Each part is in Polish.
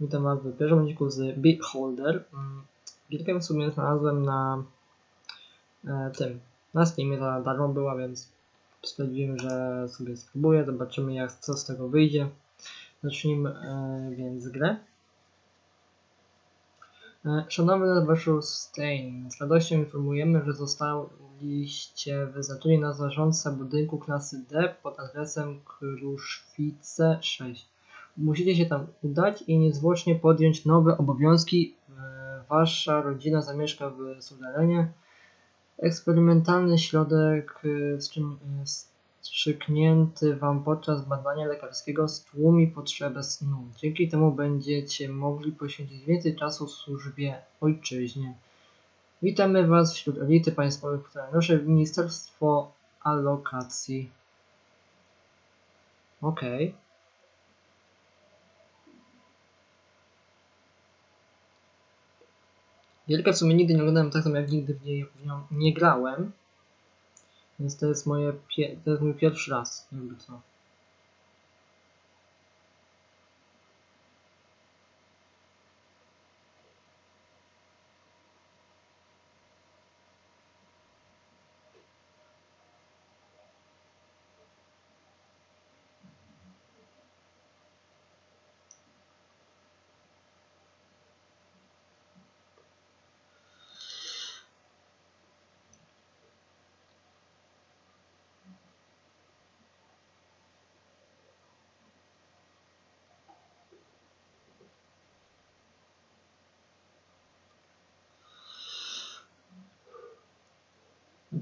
Witam Was w pierwszym odcinku z Beholder. Mm, Gierkę w sumie znalazłem na e, tym, na Steamie za darmo była, więc stwierdziłem, że sobie spróbuję, zobaczymy jak, co z tego wyjdzie. Zacznijmy e, więc grę. E, Szanowny Waszą Stein, z radością informujemy, że zostaliście wyznaczeni na zarządcę budynku klasy D pod adresem Kruszwice 6. Musicie się tam udać i niezwłocznie podjąć nowe obowiązki. E, Wasza rodzina zamieszka w Sudarenie. Eksperymentalny środek e, e, wstrzyknięty Wam podczas badania lekarskiego stłumi potrzebę snu. Dzięki temu będziecie mogli poświęcić więcej czasu służbie ojczyźnie. Witamy Was wśród elity państwowych funkcjonariuszy w Ministerstwo Alokacji. Okej. Gierkę w sumie nigdy nie oglądałem tak samo jak nigdy w, niej, w nią nie grałem. Więc to jest moje to jest mój pierwszy raz, jakby co.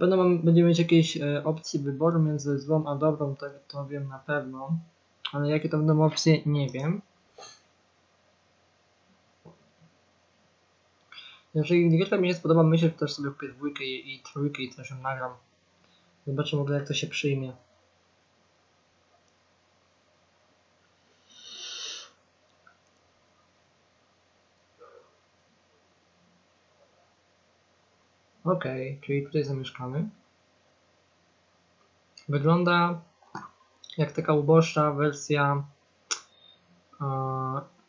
Mam, będziemy mieć jakieś e, opcje wyboru między złą a dobrą, to, to wiem na pewno. Ale jakie to będą opcje, nie wiem. Jeżeli gierka mi się spodoba, myślę, że też sobie kupię dwójkę i, i trójkę i też ją nagram. Zobaczymy w ogóle jak to się przyjmie. Okej, czyli tutaj zamieszkamy. Wygląda jak taka uboższa wersja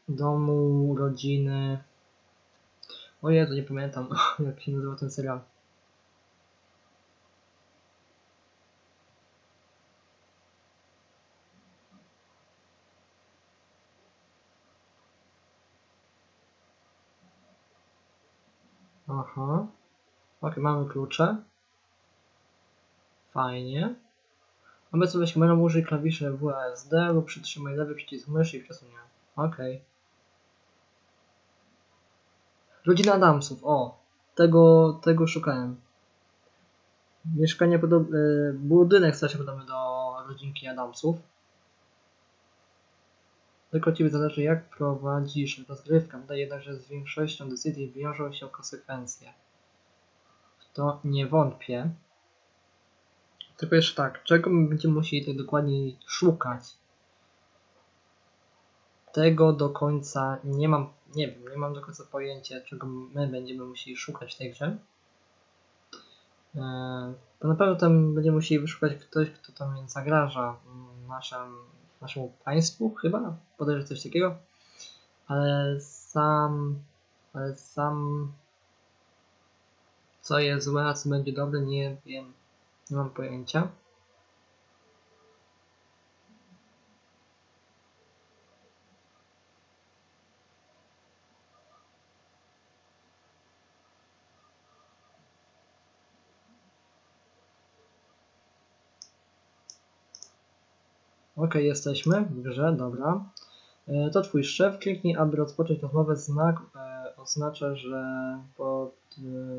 domu, rodziny. O Jezu, nie pamiętam jak się nazywa ten serial. Aha. Ok, mamy klucze. Fajnie. Obecnie weź menu użyj klawiszy WASD lub przytrzymaj lewy przycisk myszy i przesunie. Ok. Rodzina Adamsów, o! Tego, tego szukałem. Mieszkanie podobne, budynek strasznie podobny do rodzinki Adamsów. Tylko Ciebie zależy jak prowadzisz rozgrywkę. Wydaje jednak, że z większością decyzji wiążą się konsekwencje. To nie wątpię. Tylko jeszcze tak, czego my będziemy musieli tak dokładnie szukać? Tego do końca nie mam, nie wiem, nie mam do końca pojęcia, czego my będziemy musieli szukać w tej grze. Eee, To na pewno tam będziemy musieli wyszukać ktoś, kto tam zagraża naszym, naszemu państwu, chyba, podejrzewam coś takiego. Ale sam, ale sam, co jest złe, a co będzie dobre, nie wiem. Nie mam pojęcia. Ok, jesteśmy w grze, dobra. E, To twój szef. Kliknij, aby rozpocząć rozmowę. Znak e, oznacza, że pod, e,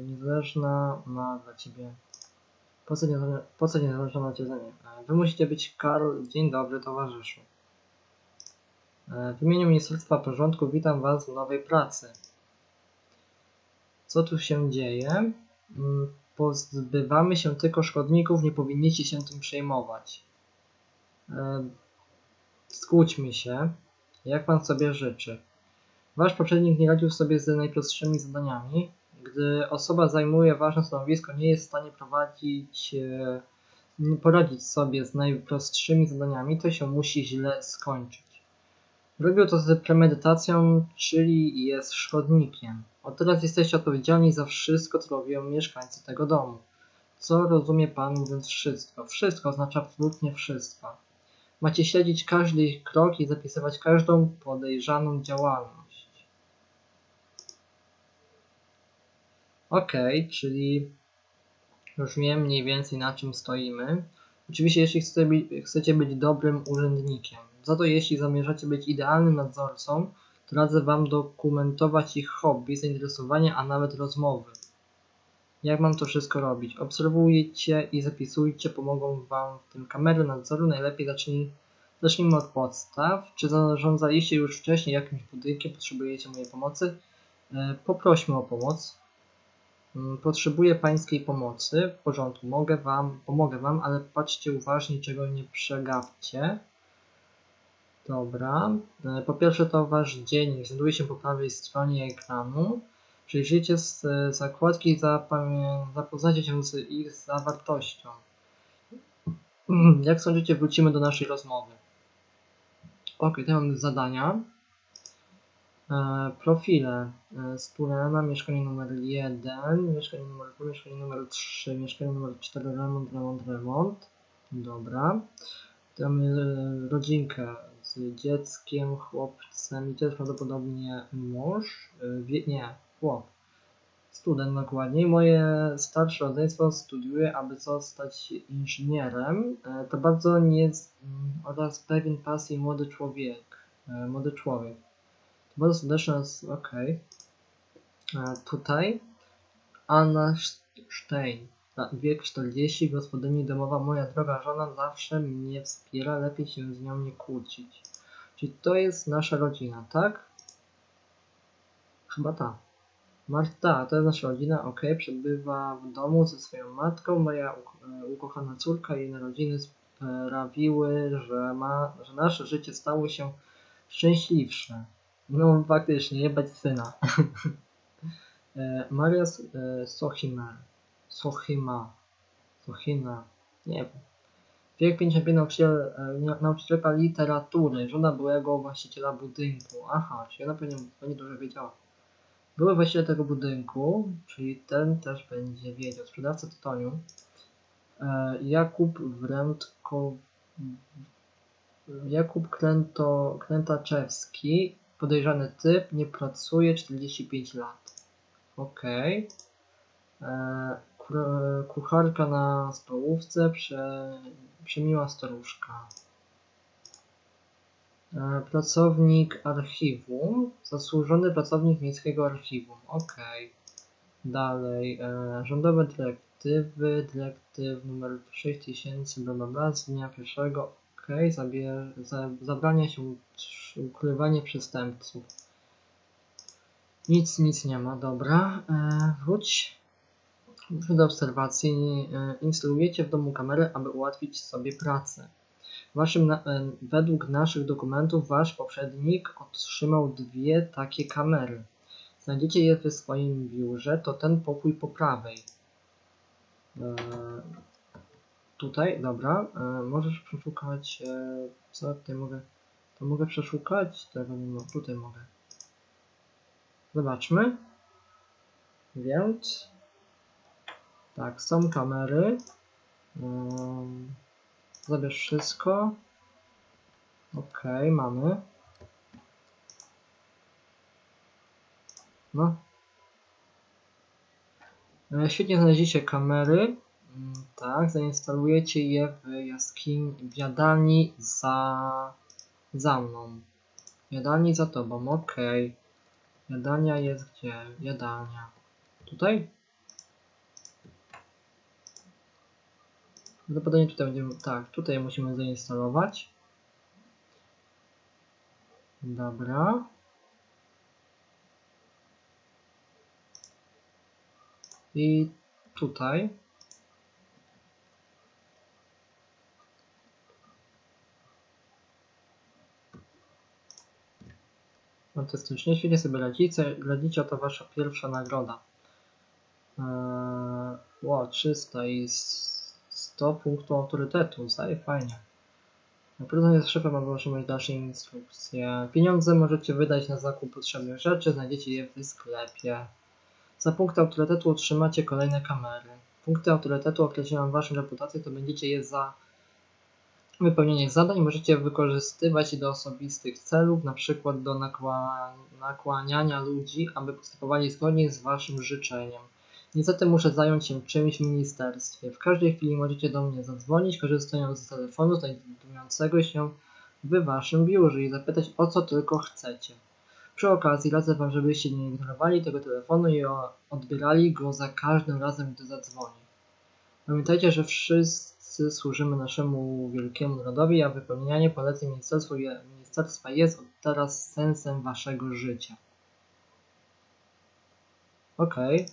niezależna ma dla ciebie po co nie, po co nie zależy na ciebie? Wy musicie być Karl. Dzień dobry, towarzyszu. E, W imieniu Ministerstwa Porządku witam Was w nowej pracy. Co tu się dzieje? Mm, Pozbywamy się tylko szkodników, nie powinniście się tym przejmować. E, Skłóćmy się, jak Pan sobie życzy. Wasz poprzednik nie radził sobie z najprostszymi zadaniami. Gdy osoba zajmuje ważne stanowisko, nie jest w stanie prowadzić, e, poradzić sobie z najprostszymi zadaniami, to się musi źle skończyć. Robił to z premedytacją, czyli jest szkodnikiem. Od teraz jesteście odpowiedzialni za wszystko, co robią mieszkańcy tego domu. Co rozumie pan mówiąc wszystko? Wszystko oznacza absolutnie wszystko. Macie śledzić każdy krok i zapisywać każdą podejrzaną działalność. Okej, czyli już wiem mniej więcej na czym stoimy. Oczywiście jeśli chcecie być, chcecie być dobrym urzędnikiem. Za to jeśli zamierzacie być idealnym nadzorcą, to radzę Wam dokumentować ich hobby, zainteresowania, a nawet rozmowy. Jak mam to wszystko robić? Obserwujcie i zapisujcie, pomogą Wam w tym kamery nadzoru. Najlepiej zacznij, zacznijmy od podstaw. Czy zarządzaliście już wcześniej jakimś budynkiem, potrzebujecie mojej pomocy? E, Poprośmy o pomoc. Mm, Potrzebuję pańskiej pomocy. W porządku, mogę wam, pomogę wam, ale patrzcie uważnie, czego nie przegapcie. Dobra. E, Po pierwsze to wasz dziennik znajduje się po prawej stronie ekranu. Przyjrzyjcie z e, zakładki i zapoznajcie się z ich zawartością. Jak sądzicie, wrócimy do naszej rozmowy. Ok, to mamy zadania. E, profile. E, Sturena, mieszkanie numer 1, mieszkanie numer 2, mieszkanie numer 3, mieszkanie numer 4, remont, remont, remont. Dobra. Tu mamy e, rodzinkę z dzieckiem, chłopcem i to jest prawdopodobnie mąż. Nie, chłop. Student dokładniej. Moje starsze rodzeństwo studiuje, aby zostać inżynierem. To bardzo nie mm, oraz pewien pasji młody człowiek. Młody człowiek. Serdeczne jest ok. E, Tutaj Anna Stein, na- wiek 40, gospodyni domowa. Moja droga żona zawsze mnie wspiera, lepiej się z nią nie kłócić. Czyli to jest nasza rodzina, tak? Chyba ta. Marta, to jest nasza rodzina, ok. Przebywa w domu ze swoją matką. Moja e, ukochana córka i jej narodziny sprawiły, że, ma, że nasze życie stało się szczęśliwsze. No faktycznie, jebać syna. E, Maria e, Sochima. Sochima. Sochina. Nie wiem. Wiek 55 nauczyciel, e, nauczycielka literatury, żona byłego właściciela budynku. Aha, czyli ona pewnie, pewnie dużo wiedziała. Były właściciel tego budynku, czyli ten też będzie wiedział. Sprzedawca tytoniu. Jakub Wrętko... Jakub Kręto, Krętaczewski, Podejrzany typ, nie pracuje, 45 lat. Okej. E, okay. Kucharka na stołówce, prze, przemiła staruszka. E, pracownik archiwum, zasłużony pracownik miejskiego archiwum. Okej. Okay. Dalej, e, rządowe dyrektywy, dyrektyw numer 6000 bla bla bla z dnia 1 ok, zabier, za, zabranie się, ukrywanie przestępców. Nic, nic nie ma, dobra. E, wróć. Wróć do obserwacji. E, instalujecie w domu kamerę, aby ułatwić sobie pracę. Waszym, na, e, według naszych dokumentów wasz poprzednik otrzymał dwie takie kamery. Znajdziecie je w swoim biurze, to ten pokój po prawej. E, tutaj, dobra. E, możesz przeszukać. E, co tutaj mogę? To mogę przeszukać? Tego nie mogę. Tutaj mogę. Zobaczmy. Więc. Tak, są kamery. Zabierz wszystko. Ok, mamy. No. E, Świetnie znaleźliście kamery. Tak, zainstalujecie je w jaskini, w jadalni za, za mną. Jadalni za tobą, ok. Jadalnia jest gdzie? Jadalnia. Tutaj? Prawdopodobnie tutaj będziemy, tak, tutaj musimy zainstalować. Dobra. I tutaj. Fantastycznie, świetnie sobie radzicie, radzicie, to wasza pierwsza nagroda. Eee, wow, 300 i s- 100 punktów autorytetu, zdaje fajnie. Porozmawiać z szefem, aby otrzymać dalsze instrukcje. Pieniądze możecie wydać na zakup potrzebnych rzeczy, znajdziecie je w sklepie. Za punkty autorytetu otrzymacie kolejne kamery. Punkty autorytetu określają waszą reputację, to będziecie je za wypełnienie zadań możecie wykorzystywać do osobistych celów, przykład do nakła... nakłaniania ludzi, aby postępowali zgodnie z waszym życzeniem. Niestety muszę zająć się czymś w ministerstwie. W każdej chwili możecie do mnie zadzwonić, korzystając z telefonu znajdującego się w waszym biurze i zapytać o co tylko chcecie. Przy okazji radzę wam, żebyście nie ignorowali tego telefonu i odbierali go za każdym razem, gdy zadzwoni. Pamiętajcie, że wszyscy służymy naszemu wielkiemu narodowi, a wypełnianie poleceń ministerstwa jest od teraz sensem waszego życia. Okej.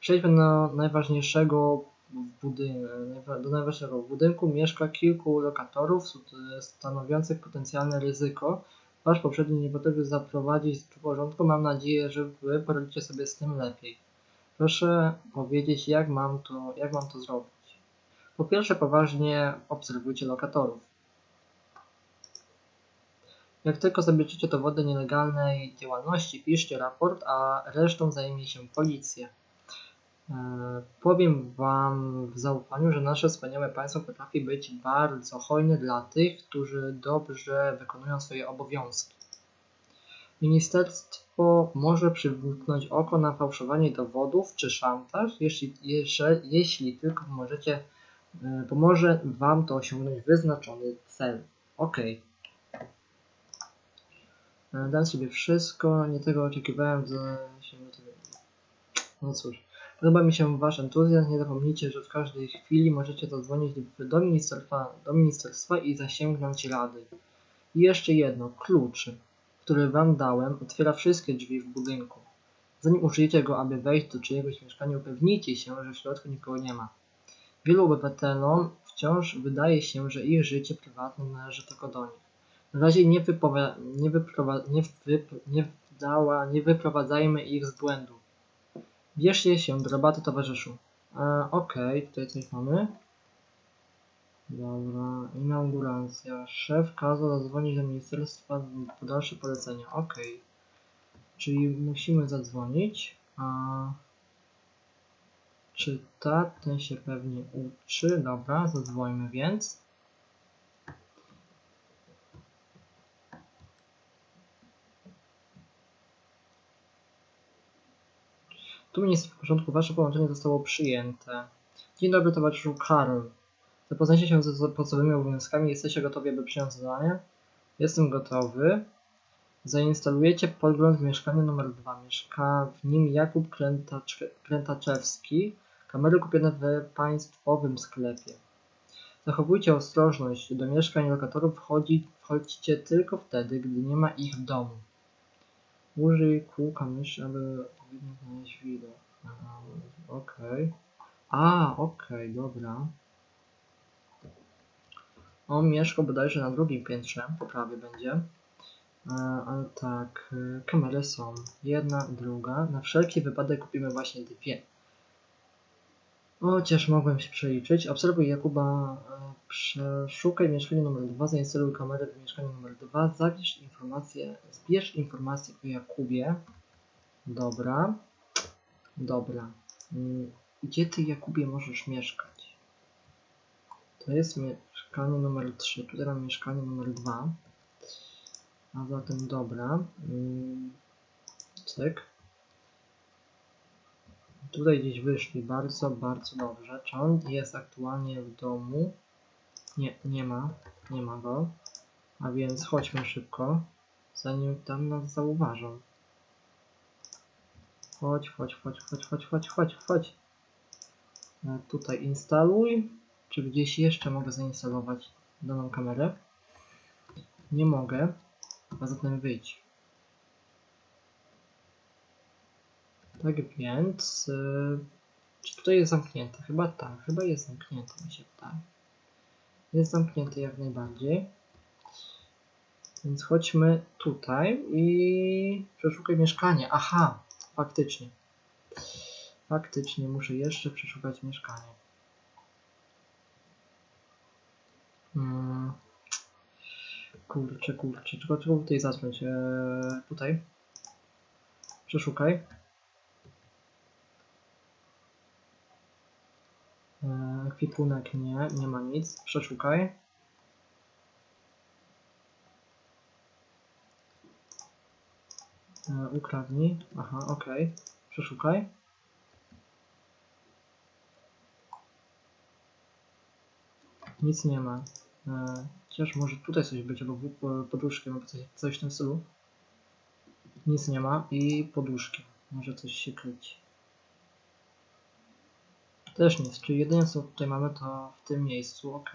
Przejdźmy do najważniejszego budynku. Do najważniejszego budynku mieszka kilku lokatorów st- stanowiących potencjalne ryzyko. Wasz poprzedni nie potrafił zaprowadzić do porządku. Mam nadzieję, że wy poradzicie sobie z tym lepiej. Proszę powiedzieć, jak mam to, jak mam to zrobić. Po pierwsze, poważnie obserwujcie lokatorów. Jak tylko zabierzecie dowody nielegalnej działalności, piszcie raport, a resztą zajmie się policja. E, Powiem Wam w zaufaniu, że nasze wspaniałe państwo potrafi być bardzo hojne dla tych, którzy dobrze wykonują swoje obowiązki. Ministerstwo może przymknąć oko na fałszowanie dowodów czy szantaż, jeśli, jeśli, tylko możecie, pomoże Wam to osiągnąć wyznaczony cel. Ok. Dam sobie wszystko, nie tego oczekiwałem, że się. No cóż. Podoba mi się Wasz entuzjazm. Nie zapomnijcie, że w każdej chwili możecie zadzwonić do ministerstwa, do ministerstwa i zasięgnąć rady. I jeszcze jedno, klucz, który Wam dałem, otwiera wszystkie drzwi w budynku. Zanim użyjecie go, aby wejść do czyjegoś mieszkania, upewnijcie się, że w środku nikogo nie ma. Wielu obywatelom wciąż wydaje się, że ich życie prywatne należy tylko do nich. Na razie nie, wypowa- nie, wyprowa- nie, wyp- nie, wdała- nie wyprowadzajmy ich z błędu. Bierzcie się do roboty, towarzyszu. E, Okej, tutaj coś mamy. Dobra, inauguracja. Szef kazał zadzwonić do ministerstwa po dalsze polecenia. Okej. Czyli musimy zadzwonić. A... Czy tak? Ten się pewnie uczy. Dobra, zadzwońmy więc. Tu jest w porządku, wasze połączenie zostało przyjęte. Dzień dobry towarzyszu Karol. Zapoznajcie się z podstawowymi obowiązkami. Jesteście gotowi, aby przyjąć zadanie? Jestem gotowy. Zainstalujecie podgląd w mieszkaniu numer 2. Mieszka w nim Jakub Krętaczewski. Kamery kupione w państwowym sklepie. Zachowujcie ostrożność. Do mieszkań lokatorów wchodzi, tylko wtedy, gdy nie ma ich w domu. Użyj kółka myszy, aby odpowiednio znaleźć widok. Okej. A, okej, dobra. On mieszka bodajże na drugim piętrze, po prawej będzie. E, ale tak, e, kamery są. Jedna, druga. Na wszelki wypadek kupimy właśnie dwie. Chociaż mogłem się przeliczyć. Obserwuj Jakuba, e, przeszukaj mieszkanie numer 2, zainstaluj kamerę w mieszkaniu numer 2, zabierz informacje, zbierz informacje o Jakubie. Dobra. Dobra. Mm, Gdzie ty Jakubie możesz mieszkać? To jest mieszkanie numer 3, tutaj mam mieszkanie numer 2. A zatem dobra. Mm, Cyk. Tutaj gdzieś wyszli. Bardzo, bardzo dobrze. Czy on jest aktualnie w domu? Nie, nie ma. Nie ma go. A więc chodźmy szybko, zanim tam nas zauważą. Chodź, chodź, chodź, chodź, chodź, chodź, chodź, chodź. E, Tutaj instaluj. Czy gdzieś jeszcze mogę zainstalować daną kamerę? Nie mogę. A zatem wyjdź. Tak więc... y, Czy tutaj jest zamknięte? Chyba tak. Chyba jest zamknięte, mi się wydaje. Jest zamknięte jak najbardziej. Więc chodźmy tutaj i przeszukaj mieszkanie. Aha, faktycznie. Faktycznie muszę jeszcze przeszukać mieszkanie. Hmm, Kurczę, kurczę, czego tutaj zacząć? Eee, tutaj. Przeszukaj. Ekwipunek nie, nie ma nic. Przeszukaj. Eee, ukradnij. Aha, okej. Przeszukaj. Nic nie ma. Eee, chociaż może tutaj coś być, albo w- po- poduszki, albo coś, coś w tym stylu. Nic nie ma i poduszki. Może coś się kryć. Też nic, czyli jedyne co tutaj mamy to w tym miejscu, ok.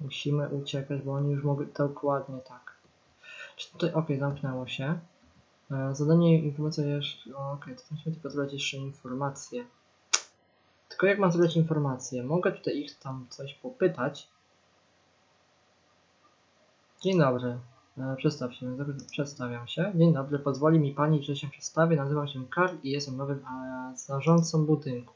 Musimy uciekać, bo oni już mogli dokładnie tak. Czy tutaj, ok, zamknęło się. E, Zadanie informacja jeszcze. o, Okej, to musimy tylko zebrać jeszcze informacje. Tylko jak mam zebrać informacje? Mogę tutaj ich tam coś popytać. Dzień dobry. E, Przedstaw się, przedstawiam się. Dzień dobry, pozwoli mi pani, że się przedstawię. Nazywam się Karl i jestem nowym e, zarządcą budynku.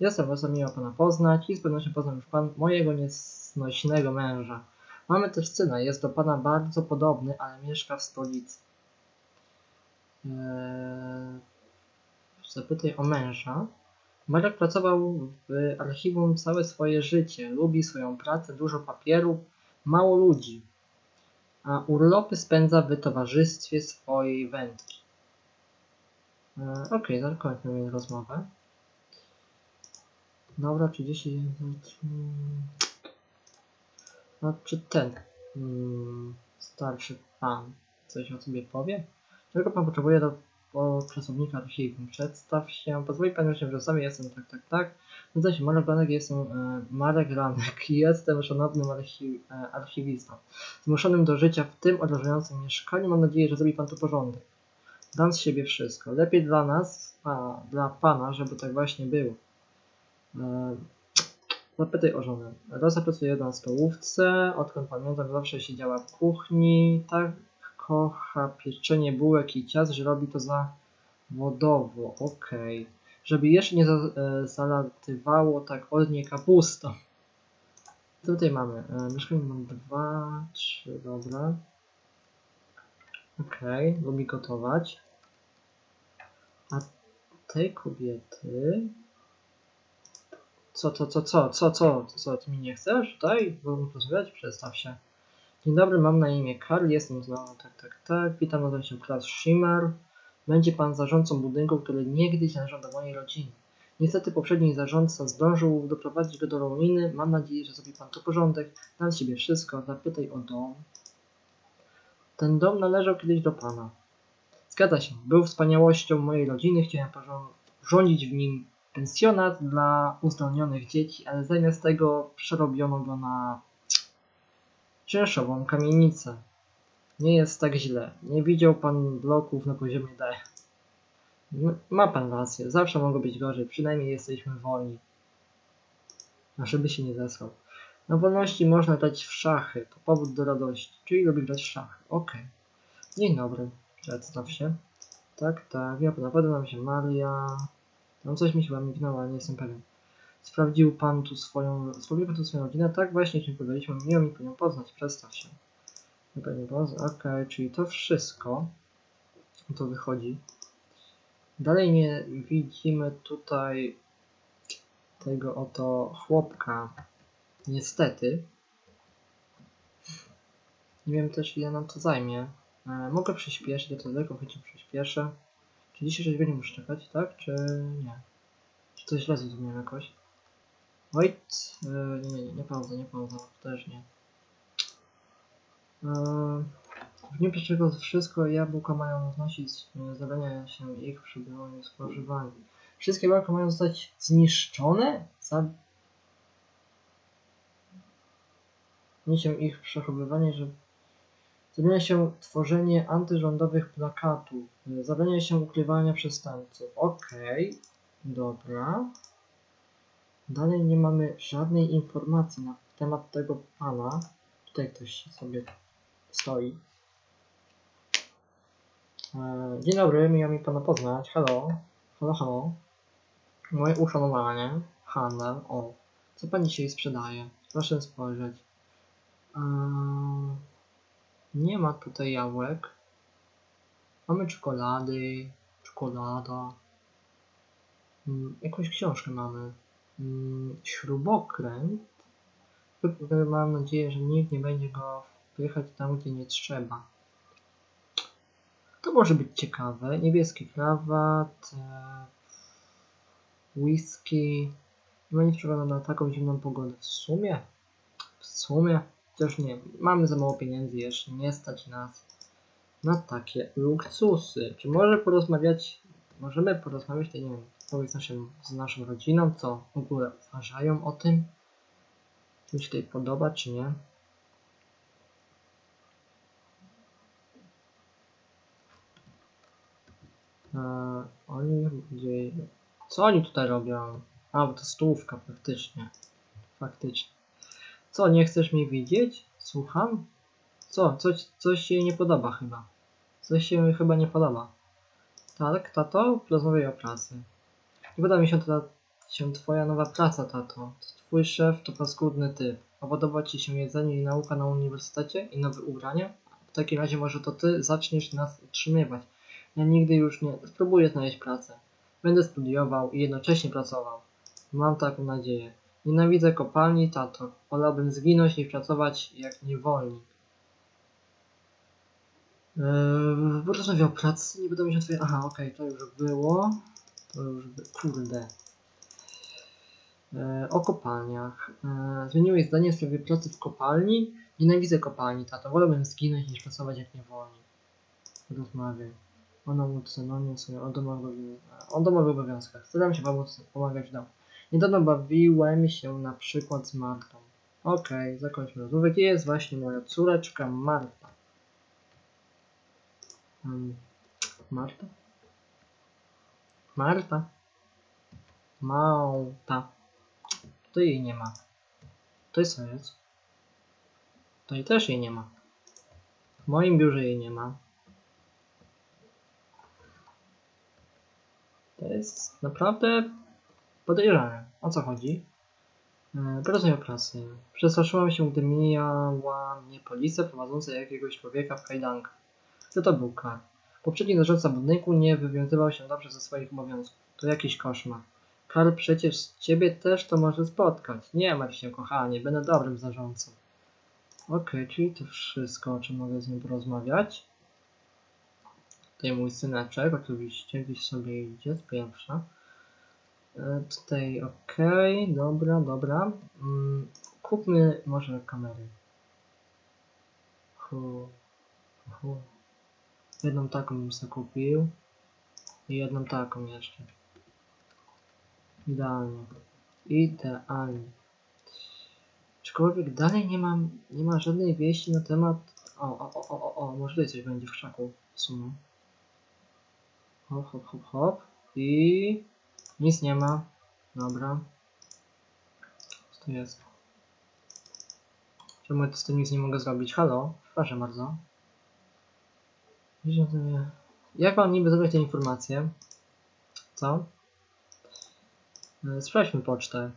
Jestem bardzo miło pana poznać i z pewnością poznał już pan mojego nieznośnego męża. Mamy też syna, jest do pana bardzo podobny, ale mieszka w stolicy. Eee, zapytaj o męża. Marek pracował w archiwum całe swoje życie. Lubi swoją pracę, dużo papieru, mało ludzi. A urlopy spędza w towarzystwie swojej wędki. Eee, Okej, zakończmy rozmowę. Dobra, 30. No, czy ten mm, starszy pan coś o sobie powie? Czego pan potrzebuje do po pracownika archiwum? Przedstaw się. Pozwoli pan że w sobie jestem tak, tak, tak. Nazywam się Marek Ranek, jestem e, Marek Ranek i jestem szanownym archi, e, archiwistą. Zmuszonym do życia w tym odrażającym mieszkaniu. Mam nadzieję, że zrobi pan tu porządek. Dam z siebie wszystko. Lepiej dla nas, a dla pana, żeby tak właśnie było. E, Zapytaj o żonę. Rosa pracuje na stołówce, odkąd pamiętam zawsze siedziała w kuchni, tak kocha pieczenie bułek i ciast, że robi to zawodowo, okej. Żeby jeszcze nie e, zalatywało tak od niej kapustą. Tutaj mamy? E, mieszkanie mam dwa, trzy, dobra. Okej, lubi gotować. A tej kobiety... Co, co, co, co, co, co, co, ty mi nie chcesz? Tutaj? Bo pozwolić? Przedstaw się. Dzień dobry, mam na imię Karl, jestem znowu, tak, tak, tak, witam, nazywam się Klaus Schimmer. Będzie pan zarządcą budynku, który niegdyś należał do mojej rodziny. Niestety poprzedni zarządca zdążył doprowadzić go do ruiny, mam nadzieję, że zrobi pan tu porządek, dam z siebie wszystko, zapytaj o dom. Ten dom należał kiedyś do pana. Zgadza się, był wspaniałością mojej rodziny, chciałem porządzić w nim pensjonat dla uzdolnionych dzieci, ale zamiast tego przerobiono go na czynszową kamienicę. Nie jest tak źle. Nie widział pan bloków na poziomie D. Ma pan rację, zawsze mogło być gorzej, przynajmniej jesteśmy wolni. A żeby się nie zesłał. Na wolności można grać w szachy, to powód do radości, czyli lubi grać w szachy. Okej. Dzień dobry, przedstaw się. Tak, tak, ja naprawdę nam się Maria. Tam coś mi chyba mignęło, ale nie jestem pewien. Sprawdził pan tu swoją, sprawdził pan tu swoją rodzinę? Tak, właśnie ci podaliśmy. Miło mi panią poznać, przedstaw się. Nie panią poznać, okej, czyli to wszystko. To wychodzi. Dalej nie widzimy tutaj tego oto chłopka. Niestety. Nie wiem też ile nam to zajmie. E, mogę przyspieszyć, do tego chętnie przyspieszę. 36 godzin muszę czekać, tak? Czy nie? Czy coś źle zrozumiałem jakoś? Wait, e, nie, nie, nie pauza, nie pauza, też nie. E, w dniu pierwszego wszystko jabłka mają znosić e, zadania się ich przebywaniu i spożywaniu. Wszystkie jabłka mają zostać zniszczone? Za... się ich przechowywanie, że Zabrania się tworzenie antyrządowych plakatów. Zabrania się ukrywania przestępców. Okej, dobra. Dalej nie mamy żadnej informacji na temat tego pana. Tutaj ktoś sobie stoi. E, Dzień dobry, miło mi pana poznać. Halo. Halo, halo. Moje uszanowanie. Handel. O. Co pani dzisiaj sprzedaje? Proszę spojrzeć. Eee, nie ma tutaj jabłek. Mamy czekolady. Czekolada. Mm, jakąś książkę mamy. Mm, śrubokręt. Mam nadzieję, że nikt nie będzie go wpychać tam, gdzie nie trzeba. To może być ciekawe. Niebieski krawat. E, whisky. No nic przypada na taką zimną pogodę. W sumie? W sumie? Chociaż nie. Mamy za mało pieniędzy jeszcze. Nie stać nas na takie luksusy. Czy może porozmawiać? Możemy porozmawiać, nie wiem, powiedz naszym, z naszą rodziną, co w ogóle uważają o tym? Czy mi się tutaj podoba, czy nie? Eee, oni. Co oni tutaj robią? A, bo to stówka, faktycznie. Faktycznie. Co, nie chcesz mnie widzieć? Słucham? Co? Coś, coś się nie podoba chyba. Coś się chyba nie podoba. Tak, tato? Porozmawiaj o pracy. Nie podoba mi się, ta, się twoja nowa praca, tato. Twój szef to paskudny typ. A podoba ci się jedzenie i nauka na uniwersytecie i nowe ubrania? W takim razie może to ty zaczniesz nas utrzymywać. Ja nigdy już nie... Spróbuję znaleźć pracę. Będę studiował i jednocześnie pracował. Mam taką nadzieję. Nienawidzę kopalni, tato. Wolałbym zginąć niż pracować jak niewolnik. Eee, porozmawiaj o pracy, nie podoba mi się twoje... Aha, okej, to już było. To już by... Kurde. Eee, o kopalniach. Eee, zmieniłeś zdanie w sprawie pracy w kopalni? Nienawidzę kopalni, tato. Wolałbym zginąć niż pracować jak niewolnik. Rozmawiaj. O nauce, no nie sobie, o domowych, o domowych obowiązkach. Staram się pomóc, pomagać w domu. Niedawno bawiłem się na przykład z Martą. Okej, zakończmy rozmowę. Gdzie jest właśnie moja córeczka Marta? Um, Marta? Marta? Małta. To jej nie ma. To jest jest? I też jej nie ma. W moim biurze jej nie ma. To jest naprawdę podejrzane. O co chodzi? E, Porozmawiaj o pracy. Przestraszyłam się, gdy mijała mnie policja prowadząca jakiegoś człowieka w kajdankach. Kto to był Karl? Poprzedni zarządca budynku nie wywiązywał się dobrze ze swoich obowiązków. To jakiś koszmar. Karl, przecież ciebie też to może spotkać. Nie martw się, kochanie, będę dobrym zarządcą. Okej, czyli to wszystko, o czym mogę z nim porozmawiać. Tutaj mój syneczek, oczywiście, gdzieś sobie idzie, z pierwsza. E, Tutaj ok, dobra, dobra. Mm, kupmy może kamery. Hu, hu. Jedną taką bym sobie kupił. I jedną taką jeszcze. Idealnie. Idealnie. Aczkolwiek dalej nie mam, nie ma żadnej wieści na temat... O, o, o, o, o, może tutaj coś będzie w krzaku w sumie. Hop, hop, hop, hop. I... Nic nie ma. Dobra. Co to jest? Czemu z tym nic nie mogę zrobić? Halo? Proszę bardzo. Jak mam niby zebrać te informacje? Co? E, Sprawdźmy pocztę.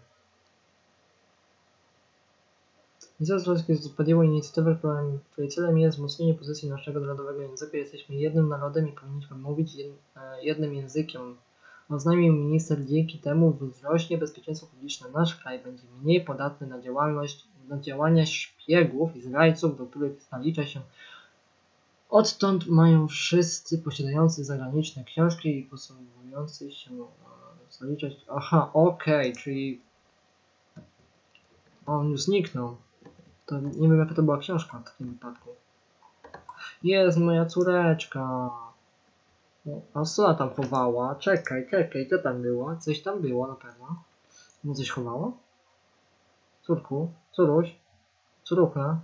Ministerstwo Polskie podjęło inicjatywę, której celem jest wzmocnienie pozycji naszego narodowego języka. Jesteśmy jednym narodem i powinniśmy mówić e, jednym językiem. Oznajmił minister, dzięki temu wzrośnie bezpieczeństwo publiczne. Nasz kraj będzie mniej podatny na działalność, na działania szpiegów i zdrajców, do których zalicza się Odtąd mają wszyscy posiadający zagraniczne książki i posługujący się zaliczać. Aha, okej, czyli on już zniknął. To nie wiem jaka to była książka w takim wypadku. Jest moja córeczka. No, A co ona tam chowała? Czekaj, czekaj, co tam było? Coś tam było na pewno. No coś chowało? Córku, córuś, córucha.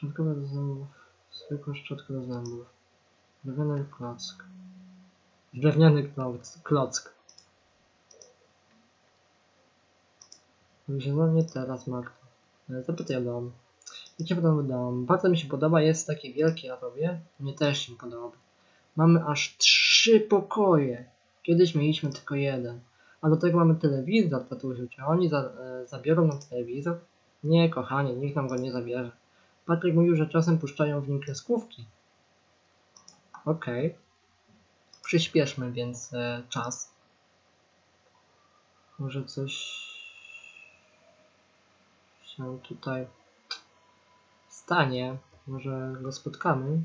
Szczotkowa do zębów, zwykła szczotka do zębów. Drewniany klock. Drewniany klock. Wzięła mnie teraz Marta. Zapytaj o dom. Ja ci podam dom. Bardzo mi się podoba, jest taki wielki, a tobie? Mnie też się podoba. Mamy aż trzy pokoje. Kiedyś mieliśmy tylko jeden. A do tego mamy telewizor, tatusiu. Czy oni za, e, zabiorą nam telewizor? Nie, kochanie, nikt nam go nie zabierze. Patryk mówił, że czasem puszczają w nim kreskówki. Okej. Przyspieszmy więc e, czas. Może coś się tutaj stanie. Może go spotkamy.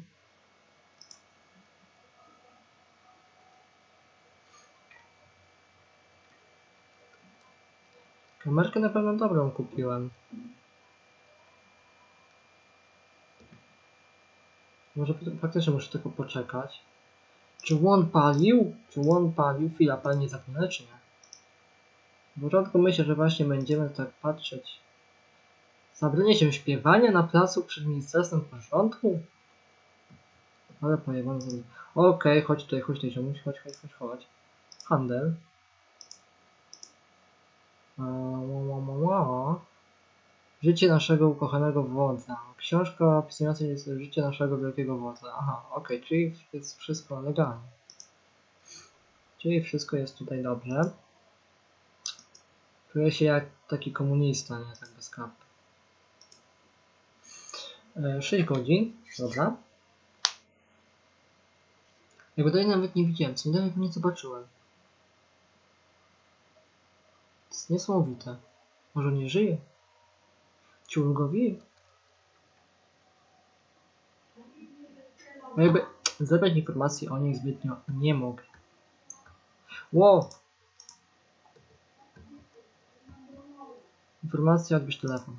Kamerkę na pewno dobrą kupiłem. Może faktycznie muszę tylko poczekać. Czy łon palił? Czy łon palił? Chwila, palnie zapomnę, czy nie? W początku myślę, że właśnie będziemy tak patrzeć. Zabranie się śpiewania na placu przed Ministerstwem Porządku? Ale pojebane zrobię. Okej, chodź tutaj, chodź tutaj, ziomuś, chodź, chodź, chodź, chodź. Handel. Ła, ła, ła. Życie naszego ukochanego wodza. Książka opisująca życie naszego wielkiego wodza. Aha, okej, czyli jest wszystko legalnie. Czyli wszystko jest tutaj dobrze. Czuję się jak taki komunista, nie tak bez. E, 6 godzin, dobra. Jakby tutaj nawet nie widziałem, co nawet nie zobaczyłem. To jest niesamowite. Może nie żyje? Ciulgowi? No jakby zebrać informacji o niej zbytnio nie mogę. Ło! Informacja, odbierz telefon.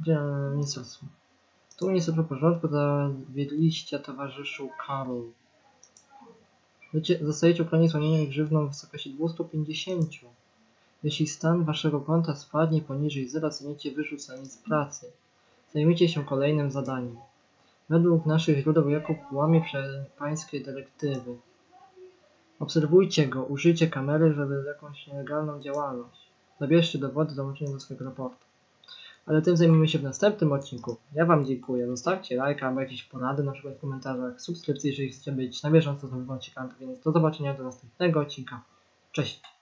Gdzie ministerstwo? Tu ministerstwo porządku zawiedliście towarzyszu Karol. Zostajecie ukarani słonieniem i grzywną w wysokości 250. Jeśli stan waszego konta spadnie poniżej zera, zostaniecie wyrzuceni z pracy. Zajmijcie się kolejnym zadaniem. Według naszych źródeł Jakub łamie pańskie dyrektywy. Obserwujcie go, użyjcie kamery, żeby jakąś nielegalną działalność. Zabierzcie dowody dołączenia do swojego raportu. Ale tym zajmiemy się w następnym odcinku. Ja wam dziękuję. Zostawcie lajka albo jakieś porady na przykład w komentarzach, subskrypcje, jeżeli chcecie być na bieżąco z nowymi odcinkami. Więc do zobaczenia do następnego odcinka. Cześć!